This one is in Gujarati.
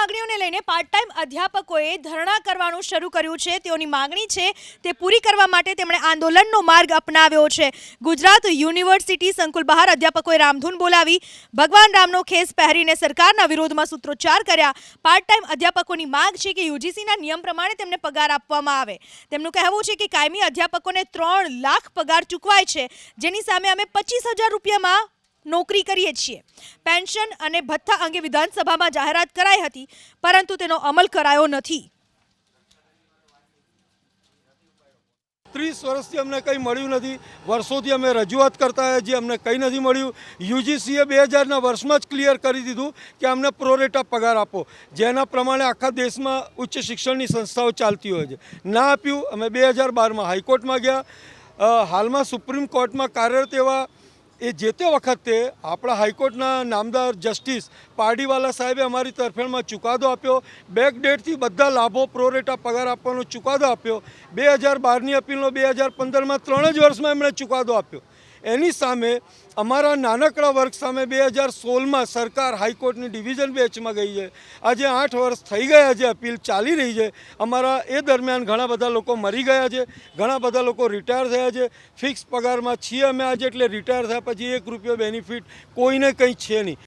માગણીઓને લઈને પાર્ટ ટાઈમ અધ્યાપકોએ ધરણા કરવાનું શરૂ કર્યું છે. તેઓની માગણી છે તે પૂરી કરવા માટે તેમણે આંદોલનનો માર્ગ અપનાવ્યો છે. ગુજરાત યુનિવર્સિટી સંકુલ બહાર અધ્યાપકોએ રામધૂન બોલાવી. ભગવાન રામનો ખેસ પહેરીને સરકારના વિરોધમાં સૂત્રોચ્ચાર કર્યા. પાર્ટ ટાઈમ અધ્યાપકોની માંગ છે કે યુજીસીના નિયમ પ્રમાણે તેમને પગાર આપવામાં આવે. તેમનું કહેવું છે કે કાયમી અધ્યાપકોને ત્રણ લાખ પગાર ચૂકવાય છે. જેની સામે અમે પચીસ હજાર રૂપિયામાં નોકરી કરીએ છીએ. પેન્શન અને ભથ્થા અંગે વિધાનસભામાં જાહેરાત કરાઈ હતી, પરંતુ તેનો અમલ કરાયો નથી. ત્રીસ વર્ષથી અમને કંઈ મળ્યું નથી. વર્ષોથી અમે રજૂઆત કરતા જે અમને કંઈ નથી મળ્યું. યુજીસીએ બે હજારના વર્ષમાં જ ક્લિયર કરી દીધું કે અમને પ્રોરેટા પગાર આપો. જેના પ્રમાણે આખા દેશમાં ઉચ્ચ શિક્ષણની સંસ્થાઓ ચાલતી હોય છે. ના આપ્યું, અમે બે હજાર બારમાં હાઈકોર્ટમાં ગયા. હાલમાં સુપ્રીમ કોર્ટમાં કાર્યરત એવા એ જે તે વખતે આપણા હાઈકોર્ટના નામદાર જસ્ટિસ પારડીવાલા સાહેબે અમારી તરફેણમાં ચુકાદો આપ્યો. બેક ડેટથી બધા લાભો પ્રોરેટા પગાર આપવાનો ચુકાદો આપ્યો. બે હજાર બારની અપીલનો બે હજાર પંદરમાં ત્રણ જ વર્ષમાં એમણે ચુકાદો આપ્યો. એની સામે અમારા નાનકડા વર્ગ સામે બે હજાર સોળમાં સરકાર હાઈકોર્ટની ડિવિઝન બેચમાં ગઈ છે. આજે આઠ વર્ષ થઈ ગયા છે, અપીલ ચાલી રહી છે. અમારા એ દરમિયાન ઘણા બધા લોકો મરી ગયા છે, ઘણા બધા લોકો રિટાયર થયા છે. ફિક્સ પગારમાં છીએ અમે આજે એટલે રિટાયર થયા પછી એક રૂપિયો બેનિફિટ કોઈને કંઈ છે નહીં.